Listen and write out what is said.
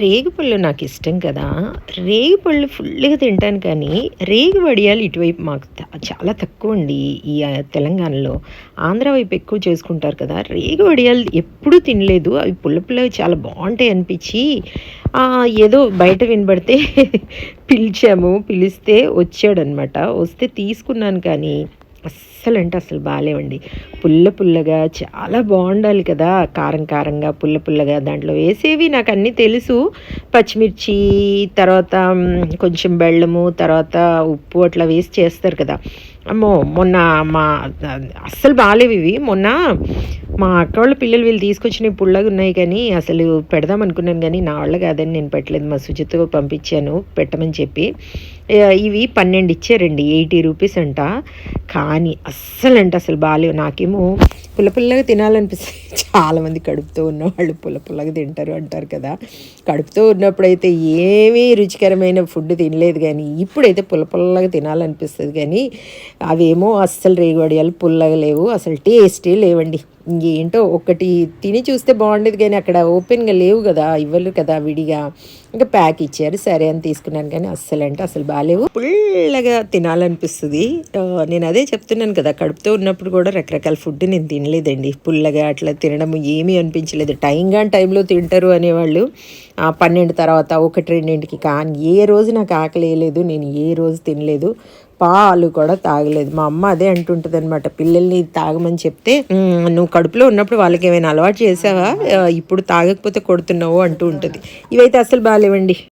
రేగిపళ్ళు నాకు ఇష్టం కదా రేగిపళ్ళు ఫుల్గా తింటాను కానీ రేగి వడియాలు ఇటువైపు మాకు చాలా తక్కువ అండి ఈ తెలంగాణలో. ఆంధ్ర వైపు ఎక్కువ చేసుకుంటారు కదా రేగి వడియాలు ఎప్పుడూ తినలేదు. అవి పుల్ల పుల్లవి చాలా బాగుంటాయి అనిపించి ఏదో బయట వినబడితే పిలిచాము పిలిస్తే వచ్చాడనమాట. వస్తే తీసుకున్నాను కానీ అస్సలు అంటే అసలు బాగాలేవండి పుల్ల పుల్లగా చాలా బాగుండాలి కదా కారం కారంగా పుల్ల పుల్లగా దాంట్లో వేసేవి నాకు అన్నీ తెలుసు. పచ్చిమిర్చి తర్వాత కొంచెం బెల్లము తర్వాత ఉప్పు అట్లా వేసి చేస్తారు కదా. అమ్మో మొన్న మా అస్సలు బాగాలేవు ఇవి. మొన్న మా అక్క వాళ్ళ పిల్లలు వీళ్ళు తీసుకొచ్చిన పుల్లగా ఉన్నాయి కానీ అసలు పెడదాం అనుకున్నాను కానీ నా వాళ్ళ కాదని నేను పెట్టలేదు. మా సుజిత్తో పంపించాను పెట్టమని చెప్పి. ఇవి పన్నెండు ఇచ్చారండి ఎయిటీ రూపీస్ అంట. కానీ అస్సలు అంటే అసలు బాగాలేవు నాకేమో పుల్ల పుల్లగా తినాలనిపిస్తుంది. చాలామంది కడుపుతో ఉన్నవాళ్ళు పుల్ల పుల్లగా తింటారు అంటారు కదా. కడుపుతో ఉన్నప్పుడైతే ఏమీ రుచికరమైన ఫుడ్ తినలేదు కానీ ఇప్పుడైతే పుల్ల పుల్లగా తినాలనిపిస్తుంది కానీ అవేమో అస్సలు రేగువడియాలు పుల్లగా లేవు. అసలు టేస్టే లేవండి. ఏంటో ఒకటి తిని చూస్తే బాగుండేది కానీ అక్కడ ఓపెన్గా లేవు కదా ఇవ్వలేరు కదా విడిగా. ఇంకా ప్యాక్ ఇచ్చారు. సరే అని తీసుకున్నాను కానీ అస్సలు అంటే అసలు బాగాలేవు. పుల్లగా తినాలనిపిస్తుంది. నేను అదే చెప్తున్నాను కదా కడుపుతో ఉన్నప్పుడు కూడా రకరకాల ఫుడ్ నేను తినలేదండి. పుల్లగా అట్లా తినడం ఏమీ అనిపించలేదు. టైం కానీ టైంలో తింటారు అనేవాళ్ళు. పన్నెండు తర్వాత ఒకటి రెండింటికి కానీ ఏ రోజు నాకు ఆకలి వేయలేదు నేను ఏ రోజు తినలేదు. పాలు కూడా తాగలేదు. మా అమ్మ అదే అంటుంటుంది అనమాట పిల్లల్ని తాగమని చెప్తే నువ్వు కడుపులో ఉన్నప్పుడు వాళ్ళకి ఏమైనా అలవాటు చేసావా? ఇప్పుడు తాగకపోతే కొడుతున్నావు అంటూ ఉంటుంది. ఇవైతే అసలు బాగాలేవండి